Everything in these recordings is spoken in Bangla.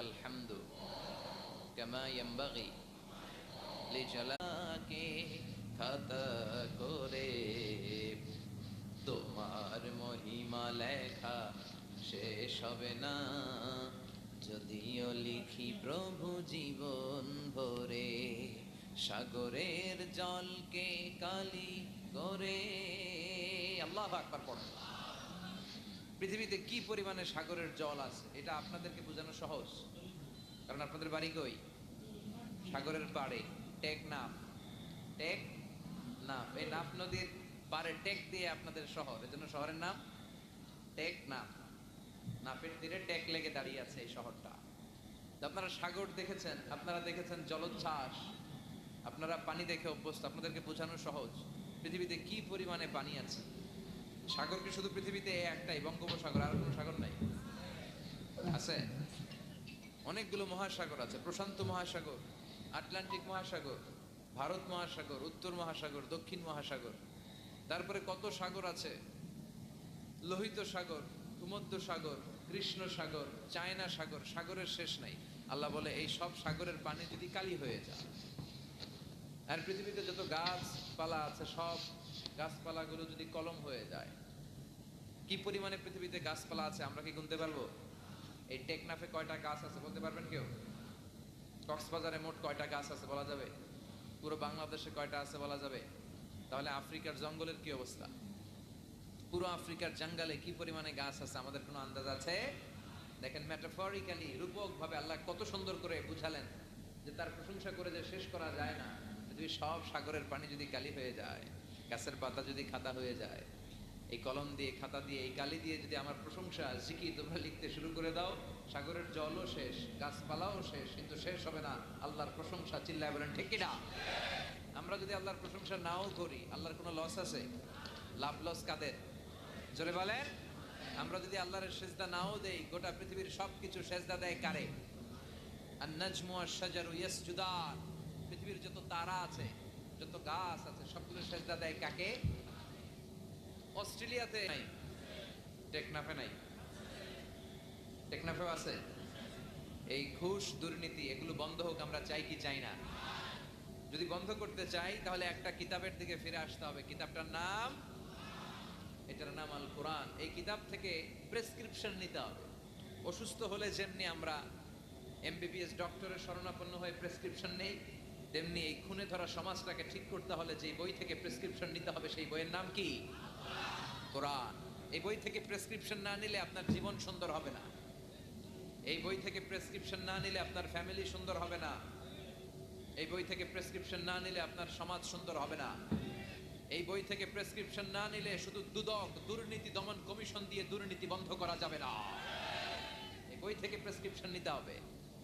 হামদু কামা ইয়ানবাগি লিজালাকে খাতা করে তোমার মহিমা লেখা শেষ হবে না। যদিও লিখি প্রভু জীবন ভরে, সাগরের জলকে কালি করে। আল্লাহ আকবার পড়ো। পৃথিবীতে কি পরিমাণে সাগরের জল আছে? এটা আপনাদেরকে বোঝানো সহজ। কারণ আপনাদের বাড়ি কই? সাগরের পাড়ে, টেক নাম টেক নাম এই নাফ নদীর পাড়ে টেক দিয়ে আপনাদের শহর। এজন্য শহরের নাম টেক নাম নাপের তীরে টেক লেগে দাঁড়িয়ে আছে এই শহরটা। আপনারা সাগর দেখেছেন? আপনারা দেখেছেন জলোচ্ছ্বাস? আপনারা পানি দেখে অভ্যস্ত? আপনাদেরকে বোঝানো সহজ। পৃথিবীতে কি পরিমাণে পানি আছে? সাগর কি শুধু পৃথিবীতে একটাই? বঙ্গোপসাগর আর কোনো সাগর নাই? আছে। অনেকগুলো মহাসাগর আছে। প্রশান্ত মহাসাগর, আটলান্টিক মহাসাগর, ভারত মহাসাগর, উত্তর মহাসাগর, দক্ষিণ মহাসাগর। তারপরে কত সাগর আছে? লোহিত সাগর, ভূমধ্য সাগর, কৃষ্ণ সাগর, চায়না সাগর, সাগরের শেষ নাই। আল্লাহ বলে, এই সব সাগরের পানি যদি কালি হয়ে যায়, আর পৃথিবীতে যত গাছপালা আছে, সব গাছপালাগুলো যদি কলম হয়ে যায় কি পরিমাণে পৃথিবীতে গাছপালা আছে? আমরা কি গুনতে পারব? এই টেকনাফে কয়টা গাছ আছে বলতে পারবেন কেউ? কক্সবাজারে মোট কয়টা গাছ আছে বলা যাবে? পুরো বাংলাদেশে কয়টা আছে বলা যাবে? তাহলে আফ্রিকার জঙ্গলের কি অবস্থা? পুরো আফ্রিকার জঙ্গলে কি পরিমাণে গাছ আছে? আমাদের কোনো আন্দাজ আছে? দেখেন মেটাফরিক্যালি রূপক ভাবে আল্লাহ কত সুন্দর করে বুঝালেন যে তার প্রশংসা করে যে শেষ করা যায় না। যদি সব সাগরের পানি যদি কালি হয়ে যায়, গাছের পাতা যদি খাতা হয়ে যায় এই কলম দিয়ে, খাতা দিয়ে, এই কালি দিয়ে যদি আমার প্রশংসা জিকি তোমরা লিখতে শুরু করে দাও, সাগরের জলও শেষ, গাছপালাও শেষ, কিন্তু শেষ হবে না। আল্লাহর প্রশংসা চিল্লায় বলেন, ঠিক না? আমরা যদি আল্লাহর প্রশংসা নাও করি, আল্লাহর কোনো লস আছে? লাভ লস কাদের? জোরে বলেন। আমরা যদি আল্লাহর সেজদা নাও দেই, গোটা পৃথিবীর সবকিছু সেজদা দেয় কারে? পৃথিবীর যত তারা আছে, যত গাছ আছে, সবগুলো সেজদা দেয় কাকে? অস্ট্রেলিয়াতে নাই। টেকনাফে নাই। টেকনাফেও আছে। এই ঘুষ দুর্নীতি, এগুলো বন্ধ হোক, আমরা চাই কি চাই না। যদি বন্ধ করতে চাই, তাহলে একটা কিতাবের দিকে ফিরে আসতে হবে। কিতাবটার নাম, এটার নাম আল কোরআন। এই কিতাব থেকে প্রেসক্রিপশন নিতে হবে। অসুস্থ হলে যেমনি আমরা এমবিবিএস ডক্টরের শরণাপন্ন হয়ে প্রেসক্রিপশন নেই, তেমনি এই খুনে ধরা সমাজটাকে ঠিক করতে হলে যে বই থেকে প্রেসক্রিপশন নিতে হবে, সেই বইয়ের নাম কি? কোরআন। এই বই থেকে প্রেসক্রিপশন না নিলে আপনার জীবন সুন্দর হবে না। এই বই থেকে প্রেসক্রিপশন না নিলে আপনার ফ্যামিলি সুন্দর হবে না। এই বই থেকে প্রেসক্রিপশন না নিলে আপনার সমাজ সুন্দর হবে না। এই বই থেকে প্রেসক্রিপশন না নিলে শুধু দুদক, দুর্নীতি দমন কমিশন দিয়ে দুর্নীতি বন্ধ করা যাবে না। এই বই থেকে প্রেসক্রিপশন নিতে হবে।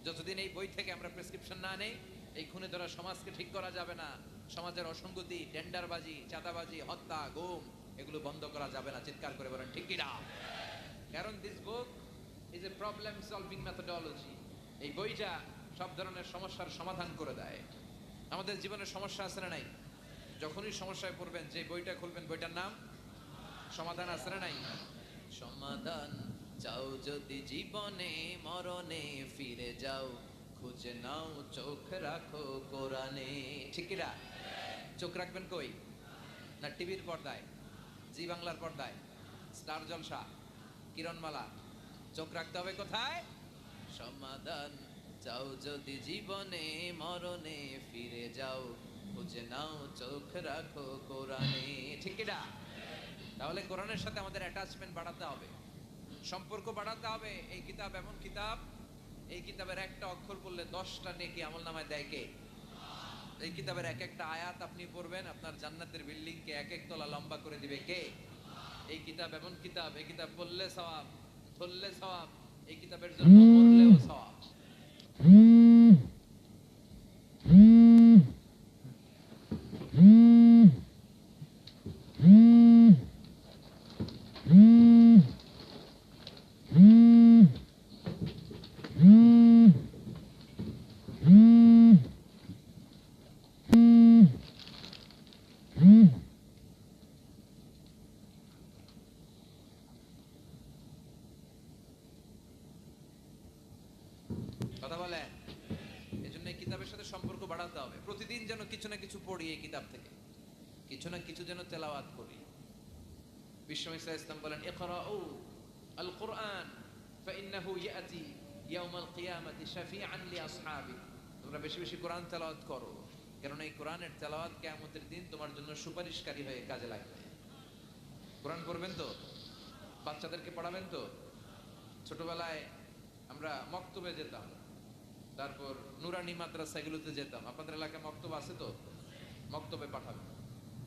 যতদিন এই বই থেকে আমরা প্রেসক্রিপশন না নেই, এই খুনে ধরা সমাজকে ঠিক করা যাবে না। সমাজের অসঙ্গতি, টেন্ডারবাজি, চাঁদাবাজি, হত্যা, গুম এগুলো বন্ধ করা যাবে না, চিৎকার করে বলেন, ঠিক না কারণ this book is a problem solving methodology এই বইটা সব ধরনের সমস্যার সমাধান করে দেয়। আমাদের জীবনের সমস্যা আছে না নাই? যখনই সমস্যায় পড়বেন, যে বইটা খুলবেন, বইটার নাম? সমাধান আছে না নাই? সমাধান চাও যদি জীবনে, মরণে ফিরে যাও, খুঁজে নাও, চোখ রাখো কোরআনে। ঠিকিরা চোখ রাখবেন কই? না, টিভির পর্দায়। জি বাংলার পর্দায়। স্টার জলসা কিরণমালা চোখ রাখতে হবে কোথায়? সমাধান চাও যদি জীবনে মরণে ফিরে যাও খুঁজে নাও চোখ রাখো কোরআনে। ঠিক না? তাহলে কোরআনের সাথে আমাদের অ্যাটাচমেন্ট বাড়াতে হবে। সম্পর্ক বাড়াতে হবে। এই কিতাব এমন কিতাব এই কিতাবের একটা অক্ষর পড়লে দশটা নেকি আমল নামায় দেয় কে? এই কিতাবের এক একটা আয়াত আপনি পড়বেন, আপনার জান্নাতের বিল্ডিং কে এক এক তলা লম্বা করে দিবে কে? এই কিতাব এমন কিতাব, এই কিতাব পড়লে সওয়াব, ধরলে সওয়াব, এই কিতাবের জন্য পড়লেও সওয়াব। বাড়াতে হবে। প্রতিদিন যেন কিছু না কিছু পড়ি এই কিতাব থেকে। কিছু না কিছু যেন তেলাওয়াত করি। বিশ্বম ইসলাম বলেন, ইকরাউ আল কোরআন তোমরা বেশি বেশি কোরআন তেলাওয়াত করো কারণ এই কোরআনের তেলাওয়াত কিয়ামতের দিন তোমার জন্য সুপারিশকারী হয়ে কাজে লাগবে। কোরআন পড়বেন তো? বাচ্চাদেরকে পড়াবেন তো? ছোটবেলায় আমরা মক্তবে যেতাম। তারপর নুরানি মাদ্রাসাগুলোতে যেতাম। আপনাদের এলাকায় মক্তব আছে তো? মক্তবে পাঠাবেন।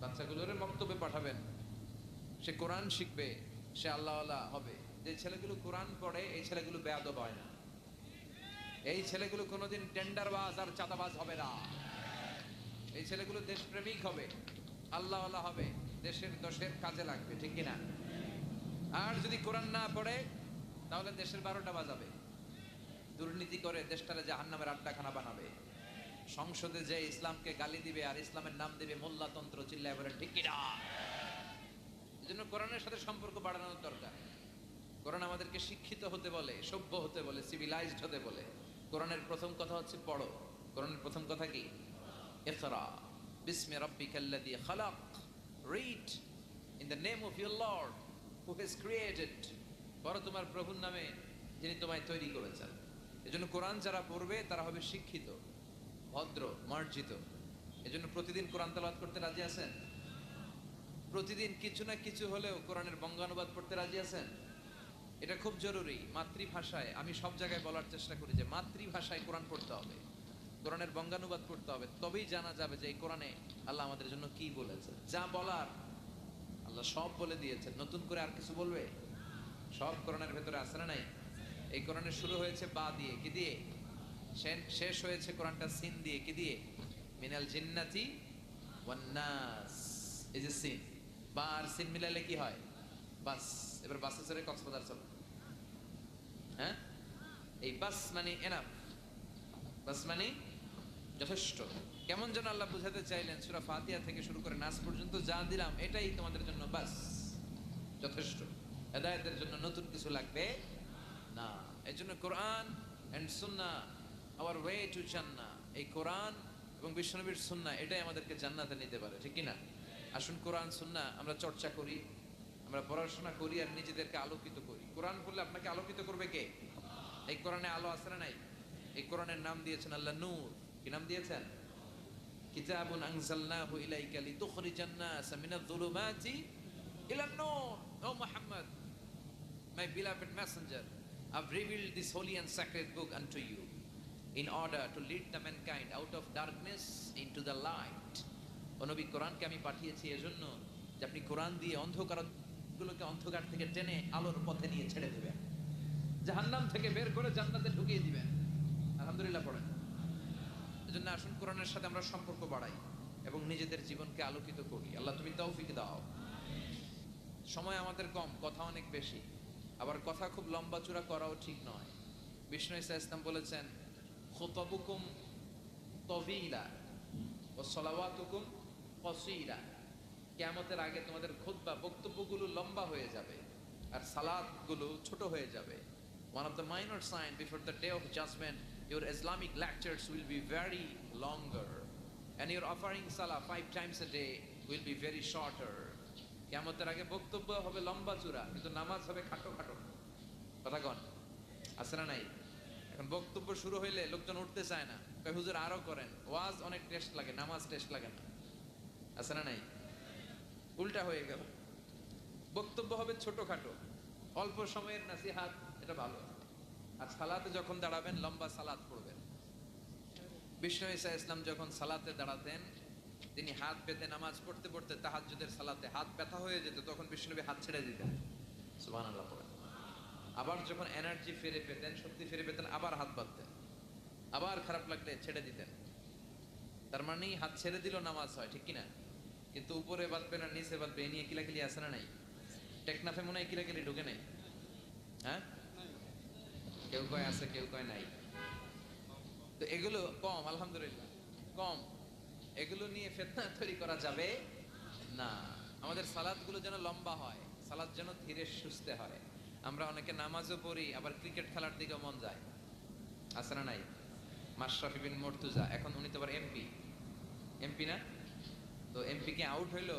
বাচ্চাগুলোরে মক্তবে পাঠাবেন। সে কোরআন শিখবে, সে আল্লাহ হবে। যে ছেলেগুলো কোরআন পড়ে, এই ছেলেগুলো বেয়াদব হয় না। এই ছেলেগুলো কোনোদিন টেন্ডারবাজ আর চাঁদাবাজ হবে না। এই ছেলেগুলো দেশপ্রেমিক হবে আল্লাহ হবে, দেশের দশের কাজে লাগবে, ঠিক কিনা? আর যদি কোরআন না পড়ে, তাহলে দেশের বারোটা বাজাবে। দুর্নীতি করে দেশটারে জাহান্নামের আড্ডাখানা বানাবে। সংসদে যে ইসলামকে গালি দিবে আর ইসলামের নাম দিবে মোল্লাতন্ত্র চিল্লায় বলে, ঠিক এই জন্য কোরআনের সাথে সম্পর্ক বাড়ানোর দরকার। কোরআন আমাদেরকে শিক্ষিত হতে বলে, সভ্য হতে বলে সিভিলাইজড হতে বলে। কোরআনের প্রথম কথা হচ্ছে পড়ো। কোরআনের প্রথম কথা কি? ইকরা, বিসমি রাব্বিকাল্লাযী খালাক। Read in the name of your Lord who has created পড়ো তোমার প্রভুর নামে যিনি তোমায় তৈরি করেছেন। এজন্য কোরআন যারা পড়বে, তারা হবে শিক্ষিত, ভদ্র, মার্জিত। এজন্য প্রতিদিন কোরআন তেলাওয়াত করতে রাজি আছেন? প্রতিদিন কিছু না কিছু হলেও কোরআনের বঙ্গানুবাদ পড়তে রাজি আছেন? এটা খুব জরুরি, মাতৃভাষায়। আমি সব জায়গায় বলার চেষ্টা করি যে মাতৃভাষায় কোরআন পড়তে হবে, কোরআনের বঙ্গানুবাদ পড়তে হবে। তবেই জানা যাবে যে এই কোরআনে আল্লাহ আমাদের জন্য কি বলেছে। যা বলার আল্লাহ সব বলে দিয়েছেন। নতুন করে আর কিছু বলবে? সব কোরআনের ভেতরে আছে না নাই? এই কোরআনের শুরু হয়েছে বা দিয়ে, কি দিয়ে? শেষ হয়েছে কোরআনটা সিন দিয়ে, কি দিয়ে? মিনাল জিন্নাতি ওয়ান্নাস এই যে সিন, বা আর সিন মিলালে কি হয়? বাস, এবার বাসে চড়ে কক্সবাজার চলো। হ্যাঁ? এই বাস মানে এনাফ। বাস মানে যথেষ্ট। কেমন যেন আল্লাহ বুঝাতে চাইলেন, সুরা ফাতিহা থেকে শুরু করে নাচ পর্যন্ত যা দিলাম, এটাই তোমাদের জন্য বাস। যথেষ্ট। হেদায়তের জন্য নতুন কিছু লাগবে এই জন্য কোরআন অ্যান্ড সুন্না আওয়ার ওয়ে টু জান্না এই কোরআন এবং বিশ্বনবীর সুন্না, এটাই আমাদেরকে জান্নাতে নিতে পারে, ঠিক কি না আসুন কোরআন, সুন্না আমরা চর্চা করি, আমরা পড়াশোনা করি আর নিজেদেরকে আলোকিত করি। কোরআন পড়লে আপনাকে আলোকিত করবে কে? এই কোরআনে আলো আছে না নাই? এই কোরআনের নাম দিয়েছেন আল্লাহ নূর। কি নাম দিয়েছেন? কিতাবুন আনজালনাহু ইলাইকা লিতুখরিজান নাস মিনাল যুলুমাতি ইলা নূর O Muhammad, my beloved messenger I've revealed this holy and sacred book unto you in order to lead the mankind out of darkness into the light. ও নবী কোরআনকে আমি পাঠিয়েছি এজন্য যে আপনি কোরআন দিয়ে অন্ধকারগুলোকে অন্ধকার থেকে টেনে আলোর পথে নিয়ে ছেড়ে দেবেন। জাহান্নাম থেকে বের করে জান্নাতে ঢুকিয়ে দিবেন। আলহামদুলিল্লাহ পড়েন। এজন্য আসুন কোরআনের সাথে আমরা সম্পর্ক বাড়াই এবং নিজেদের জীবনকে আলোকিত করি। আল্লাহ তুমি তৌফিক দাও। সময় আমাদের কম, কথা অনেক বেশি। আবার কথা খুব লম্বা চূড়া করাও ঠিক নয়। বিষ্ণু ইসা ইসলাম বলেছেন হোতবুকুম তবিলা ও সলাওয়াতুকুম কসইরা কেমতের আগে তোমাদের খুদ্ বা বক্তব্যগুলো লম্বা হয়ে যাবে আর সালাদগুলো ছোট হয়ে যাবে। One of the minor sign before the day of judgement your Islamic lectures will be very longer and your offering সালা five times a day will be very shorter কেমতের আগে বক্তব্য হবে লম্বা চূড়া, কিন্তু নামাজ হবে খাটো খাটো। কথা কন, আছে না নাই? এখন বক্তব্য শুরু হইলে লোকজন উঠতে চায় না। হুজুর, আরও করেন। ওয়াজ অনেক টেস্ট লাগে, নামাজ টেস্ট লাগে না। আছে না নাই? উল্টা হয়ে গেল। বক্তব্য হবে ছোটখাটো। অল্প সময়ের নাসিহাত, এটা ভালো। আর সালাতে যখন দাঁড়াবেন, লম্বা সালাত পড়বেন। বিষ্ণু ইসা ইসলাম যখন সালাতে দাঁড়াতেন তিনি হাত পেতে নামাজ পড়তে পড়তে তাহাজ্জুদের সালাতে হাত ব্যথা হয়ে যেত তখন বিষ্ণুবী হাত ছেড়ে দিতেন। সুবহানাল্লাহ পড়েন আবার যখন এনার্জি ফিরে পেতেন শক্তি ফিরে পেতেন আবার হাত বাঁধতেন। আবার খারাপ লাগলে ছেড়ে দিতেন। তার মানে হাত ছেড়ে দিল নামাজ হয় ঠিক কিনা? কিন্তু উপরে বাঁধবে না নিচে বাঁধবে এ নিয়ে কিলাকিলি আছে না নাই? টেকনাফে মনে হয় কিলাকিলি ঢুকে নেই। হ্যাঁ? কেউ কয় আছে কেউ কয় নাই। তো এগুলো কম আলহামদুলিল্লাহ কম। এগুলো নিয়ে ফেতনা তৈরি করা যাবে না। আমাদের সালাদগুলো যেন লম্বা হয়, সালাদ যেন ধীরে সুস্থে হয়। আমরা অনেকে নামাজও পড়ি, আবার ক্রিকেট খেলার দিকে মন যায়। আছে না নাই? মাশরাফি বিন মর্তুজা, এখন উনি তো আবার এমপি এমপি না? তো এমপি কি আউট হইল?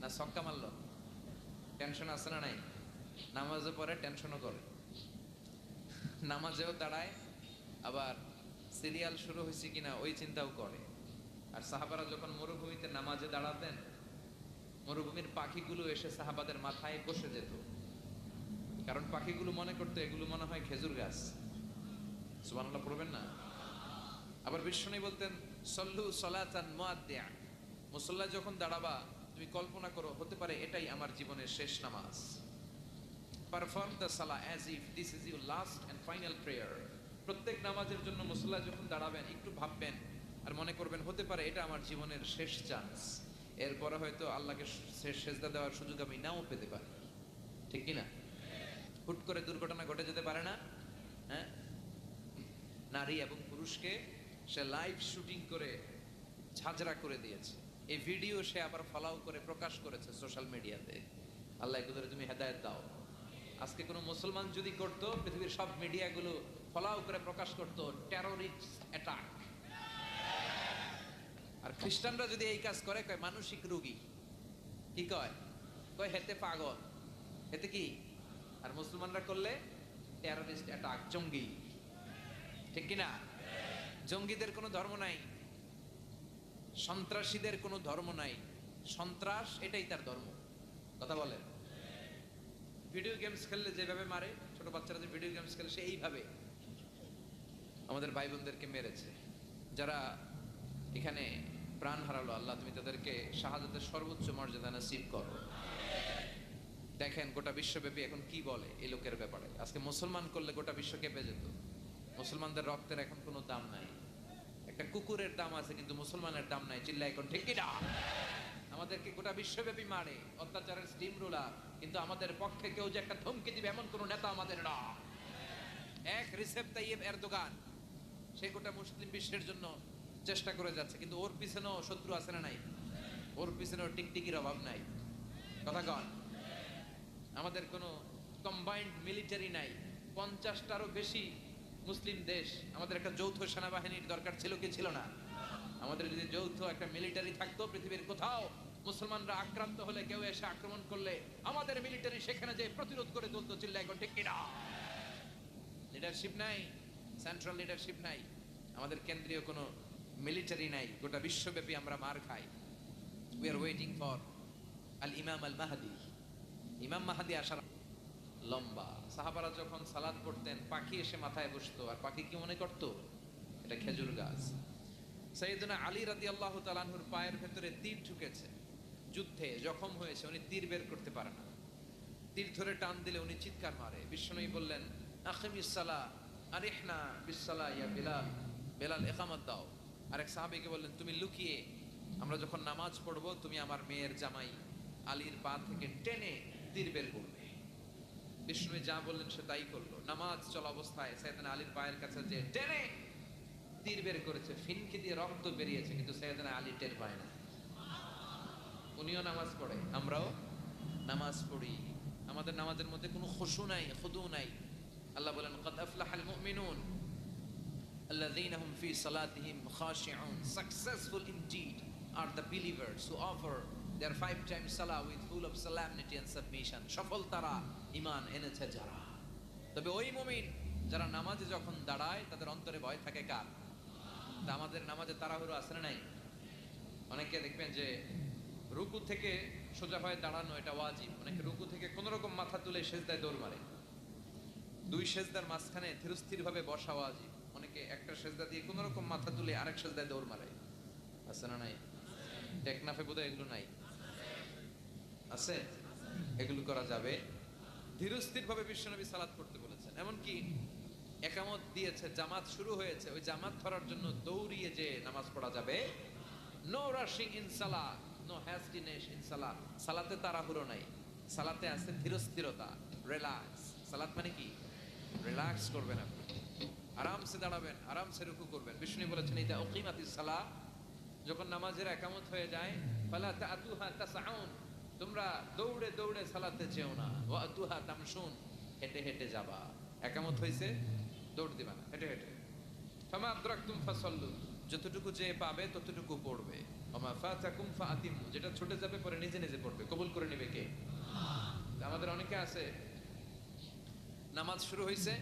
না ছক্কা মারলো? টেনশন আছে না নাই? নামাজে পরে টেনশনও করে। নামাজেও দাঁড়ায়, আবার সিরিয়াল শুরু হয়েছে কিনা, ওই চিন্তাও করে। আর সাহাবারা যখন মরুভূমিতে নামাজে দাঁড়াতেন, মরুভূমির পাখিগুলো এসে সাহাবাদের মাথায় বসে যেত। কারণ পাখিগুলো মনে করতো, এগুলো মনে হয় খেজুর গাছ। সুবহানাল্লাহ পড়বেন না? আবার বিষ্ণু বলতেন, সল্লু সলাতান মুআদ্দিয়া। মুসল্লা যখন দাঁড়াবা, তুমি কল্পনা করো, হতে পারে এটাই আমার জীবনের শেষ নামাজ। পারফর্ম দ্য সালা as if this is your last and final prayer প্রত্যেক নামাজের জন্য মুসল্লা যখন দাঁড়াবেন, একটু ভাববেন আর মনে করবেন, হতে পারে এটা আমার জীবনের শেষ চান্স এরপরে হয়তো আল্লাহকে শেষ সেজদা দেওয়ার সুযোগ আমি নাও পেতে পারি। ঠিক কি না হুট করে দুর্ঘটনা ঘটে যেতে পারে না হ্যাঁ? নারী এবং পুরুষকে সে লাইভ শুটিং করে ঝাঁঝরা করে দিয়েছে। এই ভিডিও সে আবার ফলাও করে প্রকাশ করেছে সোশ্যাল মিডিয়াতে আল্লাহ এগুলোর তুমি হেদায়ত দাও। আজকে কোনো মুসলমান যদি করতো, পৃথিবীর সব মিডিয়াগুলো ফলাও করে প্রকাশ করতো টেরোরিস্ট অ্যাটাক আর খ্রিস্টানরা যদি এই কাজ করে, কয় মানসিক রোগী। কি কয়? কয় হেতে পাগল। হেতে কি? আর মুসলমানরা করলে টেরোরিস্ট অ্যাটাক জঙ্গি। ঠিক কিনা? জঙ্গিদের কোনো ধর্ম নাই। সন্ত্রাসীদের কোনো ধর্ম নাই। সন্ত্রাস এটাই তার ধর্ম। কথা বলেন। ভিডিও গেমস খেললে যেভাবে মারে, ছোট বাচ্চারা যে ভিডিও গেমস খেলে, সে এইভাবে আমাদের ভাই বোনদেরকে মেরেছে। যারা এখানে প্রাণ হারালো আল্লাহ, তুমি তাদেরকে শাহাদাতের সর্বোচ্চ মর্যাদা নসিব করো। দেখেন, গোটা বিশ্বব্যাপী এখন কি বলে এই লোকের ব্যাপারে? আজকে মুসলমান করলে গোটা বিশ্ব কেঁপে যেত। মুসলমানদের রক্তের এখন কোনো দাম নাই। একটা কুকুরের দাম আছে, কিন্তু মুসলমানের দাম নাই। চিল্লা এখন, ঠিক কিনা আমাদেরকে গোটা বিশ্বব্যাপী মারে। অত্যাচারের স্টিম রুলার কিন্তু আমাদের পক্ষে কেউ যে একটা ধমকি দিবে এমন কোন নেতা আমাদের না। এক রিসেপ তাইয়েব এর দোকান সে গোটা মুসলিম বিশ্বের জন্য চেষ্টা করে যাচ্ছে, কিন্তু ওর পিছনেও শত্রু আছে না নাই? ওর পিছনেও টিকটিকির অভাব নাই। কথা কন। আমাদের কোনো কম্বাইন্ড মিলিটারি নাই। পঞ্চাশটারও বেশি মুসলিম দেশ। আমাদের একটা যৌথ সেনাবাহিনীর দরকার ছিল কি ছিল না? আমাদের যদি যৌথ একটা মিলিটারি থাকতো, পৃথিবীর কোথাও মুসলমানরা আক্রান্ত হলে, কেউ এসে আক্রমণ করলে, আমাদের মিলিটারি সেখানে যে প্রতিরোধ করে তুলতো চিল্লা এখন ঠিক কিনা? লিডারশিপ নাই সেন্ট্রাল লিডারশিপ নাই। আমাদের কেন্দ্রীয় কোনো মিলিটারি নাই, গোটা বিশ্বব্যাপী আমরা মার খাই। উই আর ওয়েটিং ফর আল ইমাম আল মাহাদি ইমাম মাহাদি আসার লম্বা। সাহাবারা যখন সালাদ পড়তেন, পাখি এসে মাথায় বসতো, আর পাখি কি মনে করত? এটা খেজুর গাছ। সাইয়েদনা আলী রাদি আল্লাহ তালানহুর পায়ের ভেতরে তীর ঢুকেছে। যুদ্ধে জখম হয়েছে, উনি তীর বের করতে পারে না। তীর ধরে টান দিলে উনি চিৎকার মারে। বিষ্ণুই বললেন আখিমিসালা আরিহনা বিসালা ইয়া বেলাল। বেলাল একামত দাও। আরেক সাহাবিকে বললেন, তুমি লুকিয়ে, আমরা যখন নামাজ পড়ব, তুমি আমার মেয়ের জামাই। আলীর পা থেকে টেনে তীর বের করবে। বিষ্ণু যা বললেন সে তাই করল। নামাজ চলা অবস্থায় সৈয়দান আলীর পায়ের কাছে যে টেনে তীর বের করেছে, ফিনকি দিয়ে রক্ত বেরিয়েছে, কিন্তু সৈয়দান আলী টের পায় না। উনিও নামাজ পড়ে, আমরাও নামাজ পড়ি। আমাদের নামাজের মধ্যে কোনো খুশু নাই, খুদু নাই। আল্লাহ বলেন, কদ আফলাহাল মুমিনুন Alladhinahum fi salatihim khashi'un. Successful indeed are the believers who offer their five times salah with full of solemnity and submission. সফল তারা ইমান এনেছে যারা। তবে ওই মুমিন যারা নামাজে যখন দাঁড়ায়, তাদের অন্তরে ভয় থাকে কার? তা আমাদের নামাজে তাড়াহুড়ো আসলে নাই? অনেকে দেখবেন যে রুকু থেকে সোজা হয়ে দাঁড়ানো এটা ওয়াজিব। অনেকে রুকু থেকে কোনো রকম মাথা তুলে সেজদায় দৌড় মারে। দুই সেজদার মাঝখানে ধীরস্থিরভাবে বসা ওয়াজিব। অনেকে একটা সেজদা দিয়ে কোন রকম মাথা তুলে আরেক সেজদায় দৌড় মারে আছে না নাই? টেকনাফে বোধহয় এগুলো নাই। আছে? এগুলো করা যাবে। ধীরস্থির ভাবে বিশ্বনবী সালাত করতে বলেছেন। এমনকি একামত দিয়েছে, জামাত শুরু হয়েছে, ওই জামাত ধরার জন্য দৌড়িয়ে যে নামাজ পড়া যাবে নো রাশিং ইন সালা নো হ্যাস্টিনেস ইন সালা সালাতে তাড়াহুড়ো নাই। সালাতে আছে ধীরস্থিরতা রিল্যাক্স সালাত মানে কি? রিল্যাক্স করবেন আপনি। আরামসে দাঁড়াবেন, আরামসে রুকু করবেন। বিষ্ণু বলেছেন এটা ওকিমাতি সালা যখন নামাজের একামত হয়ে যায়, ফালা তাতুহা তাসাউন তোমরা দৌড়ে দৌড়ে সালাতে চেও না। ওয়া আতুহা তামশুন হেঁটে হেঁটে যাবা। একামত হয়েছে দৌড় দিবা না, হেঁটে হেঁটে। ফামা আদরাকতুম ফাসাল্লু যতটুকু যে পাবে, ততটুকু পড়বে। ওমা ফাতাকুম ফাআতিমু যেটা ছুটে যাবে, পরে নিজে নিজে পড়বে। কবুল করে নেবে কে? আমাদের অনেকে আছে, নামাজ শুরু হয়েছে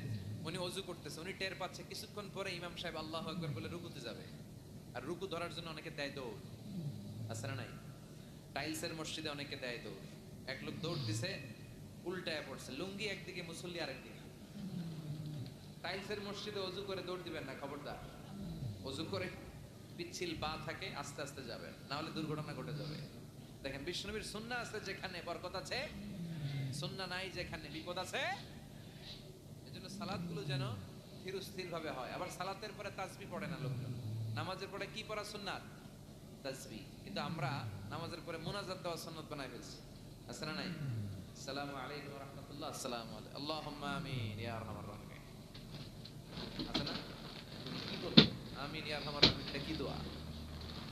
উনি অজু করতেছে, উনি টের পাচ্ছে, কিছুক্ষণ পরে ইমাম সাহেব আল্লাহ আকবর বলে রুকুতে যাবে। আর রুকু ধরার জন্য অনেকে দেয় দৌড়। আছে না নাই? টাইলসের মসজিদে অনেকে দেয় দৌড়। এক লোক দৌড় দিছে, উল্টায় পড়ছে। লুঙ্গি একদিকে, মুসল্লি আরেকদিকে। টাইলসের মসজিদে অজু করে দৌড় দিবেন না, খবরদার। অজু করে পিচ্ছিল পা থাকে, আস্তে আস্তে যাবেন। না হলে দুর্ঘটনা ঘটে যাবে। দেখেন বিষ্ণবীর সুন্না আছে যেখানে বরকত আছে সুন্না নাই যেখানে বিপদ আছে। সালাদগুলো যেন ধীর স্থির ভাবে হয়। আবার সালাতের পরে তাসবি পড়ে না লোকজন। নামাজের পরে কি পড়া সুন্নাত? তাসবি। কিন্তু আমরা নামাজের পরে মুনাজাত দেওয়া সুন্নাত বানাই ফেলছি। আছে না নাই? আসসালামু আলাইকুম রাহমাতুল্লাহ। আসসালামু আলাইকুম। আমিন আছে না? আমিন এটা কি দোয়া?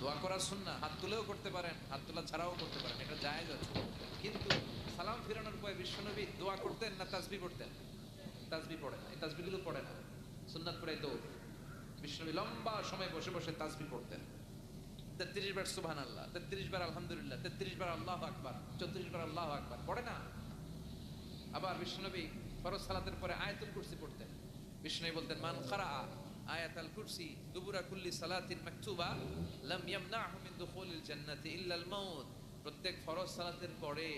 দোয়া করার সুন্না, হাত তুলেও করতে পারেন, হাত তোলা ছাড়াও করতে পারেন, এটা জায়েজ আছে। কিন্তু সালাম ফিরানোর পরে বিশ্বনবী দোয়া করতেন না তাসবি পড়তেন? তাসবি পড়ে না, এই তাসবিগুলো পড়ে না। সুন্নাত পড়ে দৌড়। বিশ্বনবী লম্বা সময় বসে বসে তাসবি পড়তেন। তেত্রিশ বার সুবহান আল্লাহ তেত্রিশ বার আলহামদুলিল্লাহ, তেত্রিশ বার আল্লাহ আকবার, চৌত্রিশ বার আল্লাহ আকবার। পড়ে না? আবার বিশ্বনবী ফরজ সালাতের পরে আয়াতুল কুরসি পড়তেন। বিষ্ণু বলতেন, মান খারা আয়াতাল কুরসি দুবুরা কুল্লি সালাতিন মাকতুবা, লাম ইয়ামনাহু মিন দুখুলিল জান্নাতি ইল্লা আল মাউত। প্রত্যেক ফরজ সালাতের পরে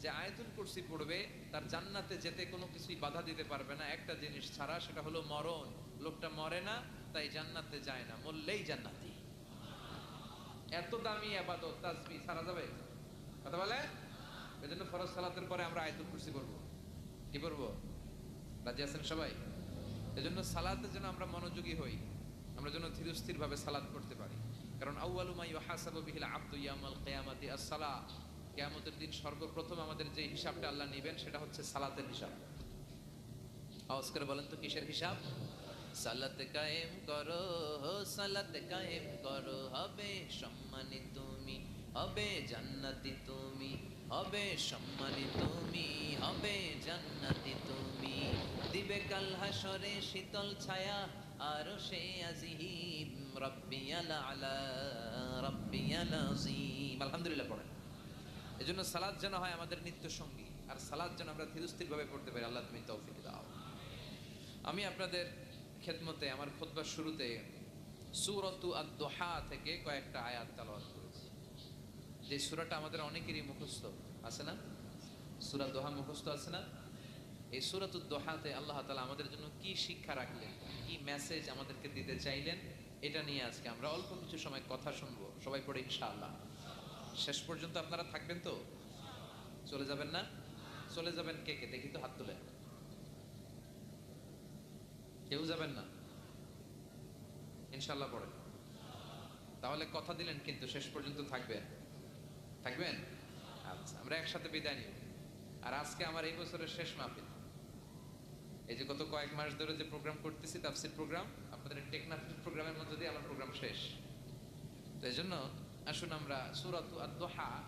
যে আয়াতুল কুরসি পড়বে, তার জান্নাতে যেতে কোনো কিছুই বাধা দিতে পারবে না। একটা জিনিস ছাড়া সেটা হলো মরণ। লোকটা মরে না, তাই জান্নাতে যায় না। মরলেই জান্নাতি। এত দামি আবাদত তাসবি ছাড়া যাবে? কথা বলে এজন্য ফরজ সালাতের পরে আমরা আয়াতুল কুরসি পড়ব। কি পড়ব? রাজি আছেন সবাই? এজন্য সালাতের জন্য আমরা মনোযোগী হই। আমরা যেন ধীরস্থির ভাবে সালাত করতে পারি। কারণ আউয়ালু মা ইউহাসাবু বিহিল আবদু ইয়াউমাল কিয়ামাতি আস-সালাহ। কিয়ামতের দিন সর্বপ্রথম আমাদের যে হিসাবটা আল্লাহ নেবেন সেটা হচ্ছে সালাতের হিসাব। আওয়াজ বলেন তো কিসের হিসাব? সালাত কায়েম করো, সালাত কায়েম করো, হবে সম্মানী তুমি, হবে জান্নাতি তুমি, হবে সম্মানী তুমি, হবে জান্নাতি তুমি। দিবে কাল হাসরে শীতল ছায়া, আর সে আজিম রব্বিয়াল আলা রব্বিয়াল আজিম। আলহামদুলিল্লাহ পড়েন। এজন্য সালাদ যেন হয় আমাদের নিত্য সঙ্গী। আর সালাদ যেন আমরা ধীরস্থির ভাবে পড়তে পারি, আল্লাহ তুমি তৌফিক দাও। আমি আপনাদের খেদমতে আমার খোদবার শুরুতে সুরতু আদ-দোহা থেকে কয়েকটা আয়াত তালাওয়াত করেছি। যে সূরাটা আমাদের অনেকেরই মুখস্থ, আছে না? সুরা দোহা মুখস্থ আছে না? এই সূরাতুদ দোহাতে আল্লাহ তালা আমাদের জন্য কি শিক্ষা রাখলেন, কি মেসেজ আমাদেরকে দিতে চাইলেন, এটা নিয়ে আজকে আমরা অল্প কিছু সময় কথা শুনব। সবাই পড়ে ইনশাআল্লাহ। শেষ পর্যন্ত আপনারা থাকবেন তো? চলে যাবেন না? চলে যাবেন কে কে? দেখি তো হাত তুলে। কেউ যাবেন না? ইনশাল্লাহ পড়ে তাহলে কথা দিলেন কিন্তু, শেষ পর্যন্ত থাকবেন। থাকবেন? আচ্ছা আমরা একসাথে বিদায় নিব। আর আজকে আমার এই বছরের শেষ মাহফিল। এই যে গত কয়েক মাস ধরে যে প্রোগ্রাম করতেছি, তাফসির প্রোগ্রাম আপনাদের টেকনাফিল প্রোগ্রামের মধ্যে দিয়ে আমার প্রোগ্রাম শেষ। তো এই জন্য আসুন আমরা সুরাত আদ-দোহা,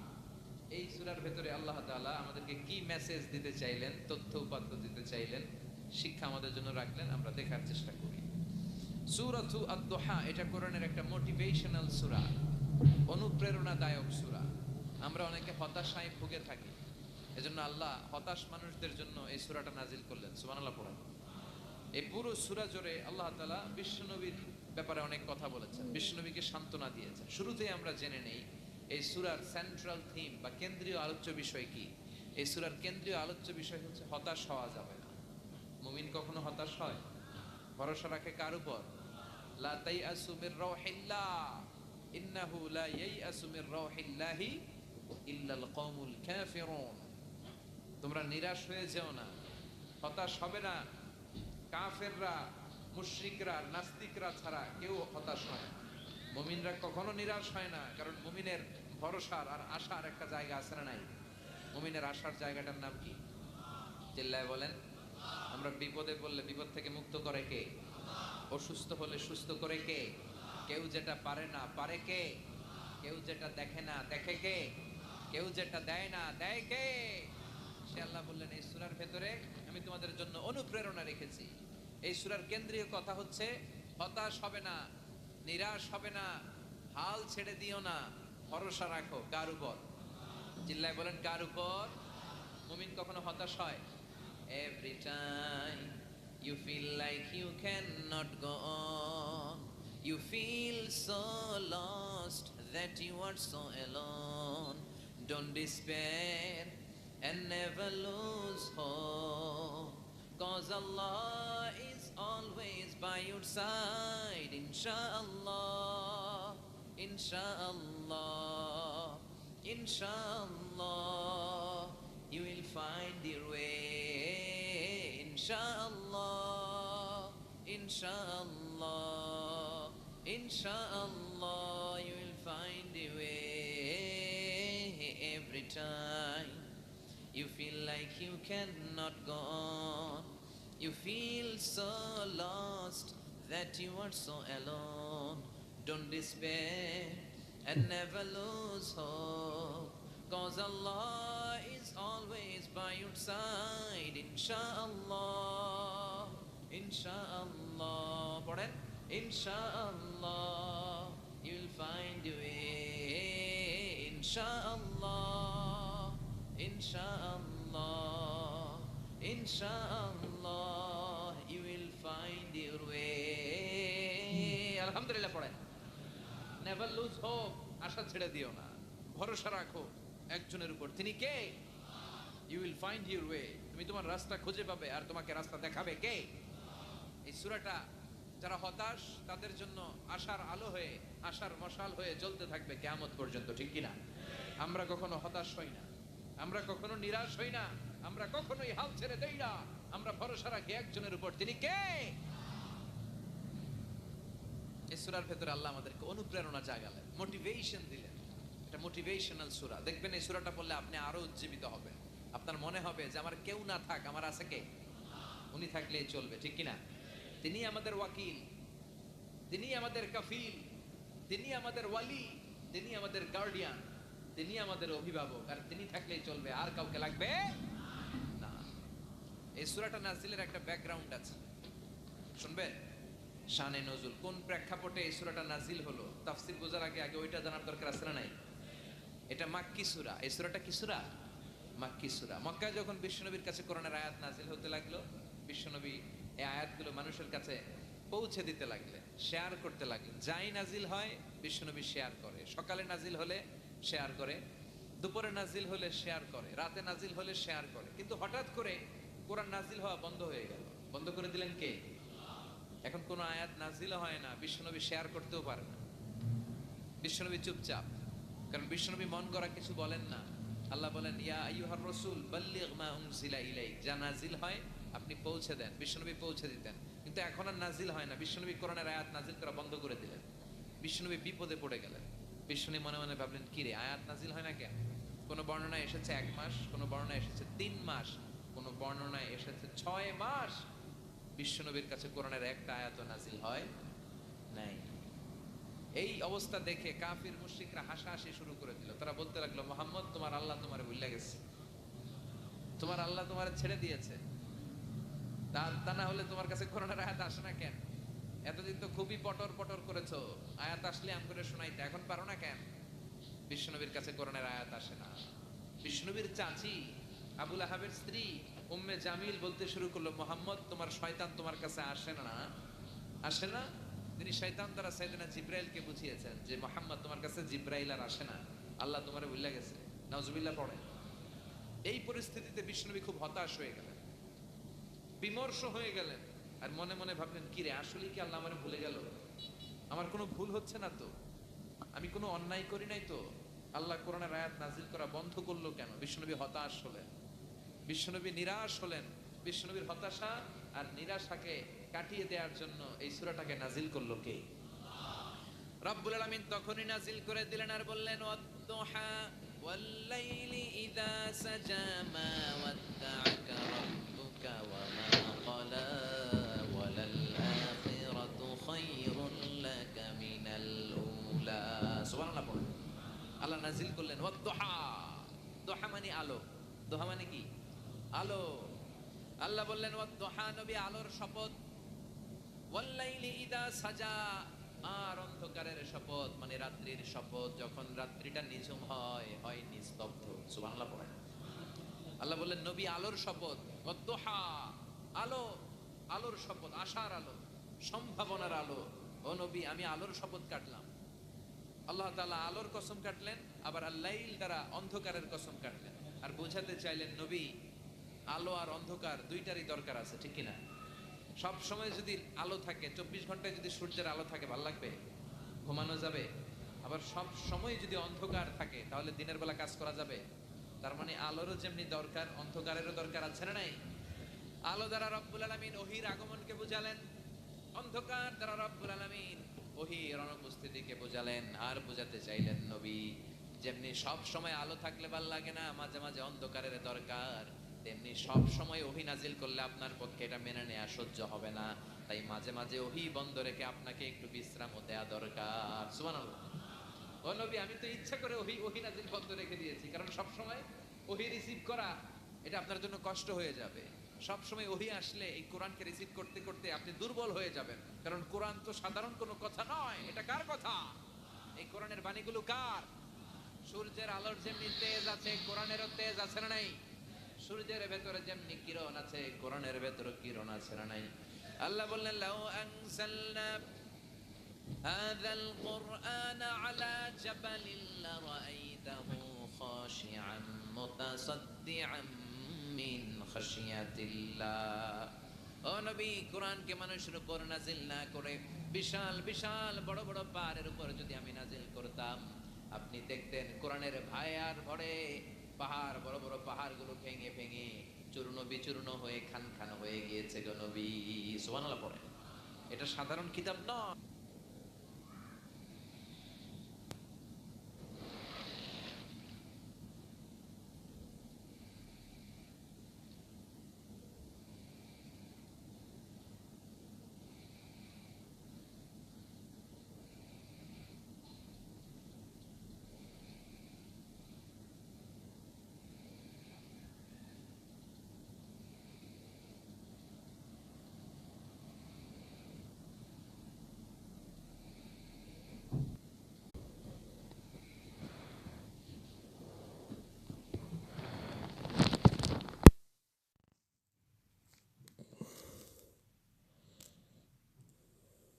এই সুরার ভেতরে আল্লাহ তাআলা আমাদেরকে কি মেসেজ দিতে চাইলেন, তথ্য উপাত্ত দিতে চাইলেন, শিক্ষা আমাদের জন্য রাখলেন, আমরা দেখার চেষ্টা করি। সুরাতু আদ-দোহা, এটা কোরআনের একটা মোটিভেশনাল সূরা, অনুপ্রেরণাদায়ক সূরা। আমরা অনেকে হতাশায় ভুগে থাকি, এজন্য আল্লাহ হতাশ মানুষদের জন্য এই সূরাটা নাজিল করলেন। সুবহানাল্লাহ, পড়েন। এই পুরো সূরা জোরে আল্লাহ তাআলা বিশ্বনবীর ব্যাপারে অনেক কথা বলেছেন। বিশ্বনবীকে সান্ত্বনা দিয়েছেন। শুরুতেই আমরা জেনে নেই, এই সুরার সেন্ট্রাল থিম বা কেন্দ্রীয় আলোচ্য বিষয় কি? এই সূরার কেন্দ্রীয় আলোচ্য বিষয় হচ্ছে হতাশ হওয়া যাবে না। মুমিন কখনো হতাশ হয়? ভরসা রাখে কার উপর? লা রাউহিল্লাহ ইন্নাহু লা তোমরা নিরাশ হয়ে যেও না। হতাশ হবে না। কাফেররা মুশরিকরা, নাস্তিকরা ছাড়া কেউ হতাশ হয় না। মুমিনরা কখনো নিরাশ হয় না, কারণ মুমিনের ভরসার আর আশার একটা জায়গা আছে না নাই? মুমিনের আশার জায়গাটার নাম কি? চিল্লায় বলেন, আমরা বিপদে পড়লে বিপদ থেকে মুক্ত করে কে? অসুস্থ হলে সুস্থ করে কে? কেউ যেটা পারে না, পারে কে? কেউ যেটা দেখে না, দেখে কে? কেউ যেটা দেয় না, দেয় কে? সে আল্লাহ বললেন, এই সুরার ভেতরে আমি তোমাদের জন্য অনুপ্রেরণা রেখেছি। এই সুরার কেন্দ্রীয় কথা হচ্ছে, হতাশ হবে না, নিরাশ হবে না, হাল ছেড়ে দিও না, ভরসা রাখো, কার উপর? চিল্লায় বলেন, কার উপর? মুমিন কখনো হতাশ হয়? Every time you feel like you can not go you feel so lost that you are so alone don't despair and never lose hope cause Allah is always by your side, inshallah, inshallah, inshallah. You will find your way, inshallah, inshallah, inshallah. You will find your way every time. You feel like you cannot go on. You feel so lost that you are so alone. Don't despair and never lose hope. Cause Allah is always by your side. Insha'Allah. Insha'Allah. Pardon? Insha'Allah. You'll find your way. Insha'Allah. Insha'Allah. Insha'Allah. তাদের জন্য আশার আলো হয়ে, আশার মশাল হয়ে জ্বলতে থাকবে কেয়ামত পর্যন্ত, ঠিক কিনা? আমরা কখনো হতাশ হই না। আমরা কখনো নিরাশ হই না। আমরা কখনোই হাল ছেড়ে দেই না। আমরা ভরসা রাখি একজনের উপর। তিনি কে? সুরার ভেতরে আল্লাহ আমাদেরকে অনুপ্রেরণা জাগালেন মোটিভেশন দিলেন। এটা মোটিভেশনাল সুরা। দেখবেন এই সুরাটা পড়লে আপনি আরও উজ্জীবিত হবেন। আপনার মনে হবে যে আমার কেউ না থাক, আমার আছে কে? উনি থাকলেই চলবে, ঠিক কিনা? তিনি আমাদের ওয়াকিল, তিনি আমাদের কাফিল, তিনি আমাদের ওয়ালি, তিনি আমাদের গার্ডিয়ান তিনি আমাদের অভিভাবক, আর তিনি থাকলেই চলবে। আর কাউকে লাগবে? এই সুরাটা নাজিলের একটা ব্যাকগ্রাউন্ড আছে। শুনবেন? শানে নজুল, কোন প্রেক্ষাপটে এই সূরাটা নাজিল হলো? তাফসীর বোঝার আগে আগে ওইটা জানার দরকার আছে না নাই? এটা মাক্কি সূরা। এই সূরাটা কি সূরা? মাক্কি সূরা। মক্কায় যখন বিশ্বনবীর কাছে কোরআনের আয়াত নাজিল হতে লাগল, বিশ্বনবী এই আয়াতগুলো মানুষের কাছে পৌঁছে দিতে লাগলেন শেয়ার করতে লাগলেন যাই নাজিল হয়, বিশ্বনবী শেয়ার করে। সকালে নাজিল হলে শেয়ার করে, দুপুরে নাজিল হলে শেয়ার করে, রাতে নাজিল হলে শেয়ার করে। কিন্তু হঠাৎ করে কোরআন নাজিল হওয়া বন্ধ হয়ে গেল। বন্ধ করে দিলেন কে? এখন কোনো আয়াত নাজিল হয় না, বিশ্বনবী শেয়ার করতেও পারে না। বিশ্বনবী চুপচাপ। কারণ বিশ্বনবী মন করা কিছু বলেন না। আল্লাহ বলেন, ইয়া রাসূল ইলাইক। যা নাজিল হয়, আপনি পৌঁছে দেন। বিশ্বনবী পৌঁছে দিতেন। কিন্তু এখন আর নাজিল হয় না। বিশ্বনবী কোরআনের আয়াত নাজিল করা বন্ধ করে দিলেন। বিশ্বনবী বিপদে পড়ে গেলেন। বিশ্বনবী মনে মনে ভাবলেন কিরে আয়াত নাজিল হয় না কেন? কোনো বর্ণনায় এসেছে এক মাস, কোনো বর্ণনায় এসেছে তিন মাস। বর্ণনায় এসেছে, ছয় মাস বিশ্বনবীর কাছে কোরআনের একটা আয়াত নাজিল হয় নাই। এই অবস্থা দেখে কাফির মুশরিকরা হাসাহাসি শুরু করে দিল। তারা বলতে লাগল, মোহাম্মদ, তোমার আল্লাহ তোমার ভুলে গেছে। তোমার আল্লাহ তোমার ছেড়ে দিয়েছে। তা না হলে তোমার কাছে কোরআনের আয়াত আসে না কেন? এতদিন তো খুবই পটর পটর করেছ। আয়াত আসলে আম করে শোনাইতে, এখন পারো না কেন? বিশ্বনবীর কাছে কোরআনের আয়াত আসে না। বিষ্ণুবীর চাচি আবুল আহাবের স্ত্রী উম্মে জামিল বলতে শুরু করল, মোহাম্মদ, তোমার শয়তান তোমার কাছে আসে না। আসে না? তিনি শয়তান দ্বারা সাইদিনা জিব্রাইলকে বুঝিয়েছেন যে, মোহাম্মদ, তোমার কাছে জিব্রাইল আর আসে না। আল্লাহ তোমার ভুলে গেছে। নজবিল্লা পড়ে। এই পরিস্থিতিতে বিষ্ণুবী খুব হতাশ হয়ে গেলেন। বিমর্ষ হয়ে গেলেন। আর মনে মনে ভাবলেন, কি রে আসলে কি আল্লাহ আমার ভুলে গেল? আমার কোনো ভুল হচ্ছে না তো? আমি কোনো অন্যায় করি নাই তো? আল্লাহ কোরআনের আয়াত নাজিল করা বন্ধ করল কেন? বিষ্ণুনবী হতাশ হলেন। বিষ্ণুনবী নিরাশ হলেন। বিষ্ণুনবীর হতাশা আর নিরাশাকে কাটিয়ে দেওয়ার জন্য এই সুরাটাকে নাজিল করল কে? রব্বুল আলামিন তখনই নাজিল করে দিলেন আর বললেন আল্লাহ নাজিল করলেন, ওয়াদ-দুহা। দুহা মানে আলো। দোহা মানে কি? আলো। আল্লাহ বললেন, ওয়াদ-দুহা নবী আলোর শপথ। ইদা সাজা। আর অন্ধকারের শপথ মানে রাত্রির শপথ, যখন রাত্রিটা নিঝুম হয় হয় নিস্তব্ধ সুবহানাল্লাহ পড়েন আল্লাহ বললেন, নবী আলোর শপথ অদ্দোহা আলো, আলোর শপথ, আশার আলো, সম্ভাবনার আলো। ও নবী, আমি আলোর শপথ কাটলাম। আল্লাহ তাআলা আলোর কসম কাটলেন, আবার আল্লাইল দ্বারা অন্ধকারের কসম কাটলেন। আর বোঝাতে চাইলেন, নবী আলো আর অন্ধকার দুইটারই দরকার আছে, ঠিক কিনা? সব সময় যদি আলো থাকে, চব্বিশ ঘন্টায় যদি সূর্যের আলো থাকে, ভালো লাগবে? ঘুমানো যাবে? আবার সব সময় যদি অন্ধকার থাকে, তাহলে দিনের বেলা কাজ করা যাবে? তার মানে আলোরও যেমনি দরকার, অন্ধকারেরও দরকার, আছে না নাই? আলো দ্বারা রব্বুল আলামিন ওহির আগমনকে বুঝালেন, অন্ধকার দ্বারা রব্বুল আলামিন ওহির অনুপস্থিতিকে বুঝালেন, আর বুঝাতে চাইলেন নবী। যেমনি সব সময় আলো থাকলে ভালো লাগে না, মাঝে মাঝে অন্ধকারের দরকার। তেমনি সব সময় ওহি নাজিল করলে আপনার পক্ষে এটা মেনে নেওয়া সহ্য হবে না। তাই মাঝে মাঝে ওহি বন্ধ রেখে আপনাকে একটু বিশ্রামও দেয়া দরকার। নবী, আমি তো ইচ্ছা করে ওহি ওহি নাজিল বন্ধ রেখে দিয়েছি, কারণ সব সময় ওহি রিসিভ করা, এটা আপনার জন্য কষ্ট হয়ে যাবে। সব সময় ওহি আসলে এই কোরআনকে রিসিভ করতে করতে আপনি দুর্বল হয়ে যাবেন। কারণ কোরআন তো সাধারণ কোনো কথা নয়। এটা কার কথা? এই কোরআনের বাণীগুলো কার? সূর্যের আলোর যেমনি তেজ আছে, কোরআনেরও তেজ আছে না নাই? সূর্যের ভেতরে যেমনি কিরণ আছে কোরআনের ভেতরে কিরণ আছে না নাই আল্লাহ বললেন লাউ আনসালনা هذا القرآن على جبل لرأيته خاشعا متصدعا من خشية الله ও নবী কোরআনকে মানুষের উপর নাজিল না করে বিশাল বিশাল বড় বড় পাহাড়ের উপর যদি আমি নাজিল করতাম আপনি দেখতেন কোরআনের ভায়ার ভরে পাহাড়, বড় বড় পাহাড়গুলো ভেঙে ভেঙে চূর্ণ বিচূর্ণ হয়ে খান খান হয়ে গিয়েছে গণবি সোহানালা পড়ে এটা সাধারণ কিতাব নয়।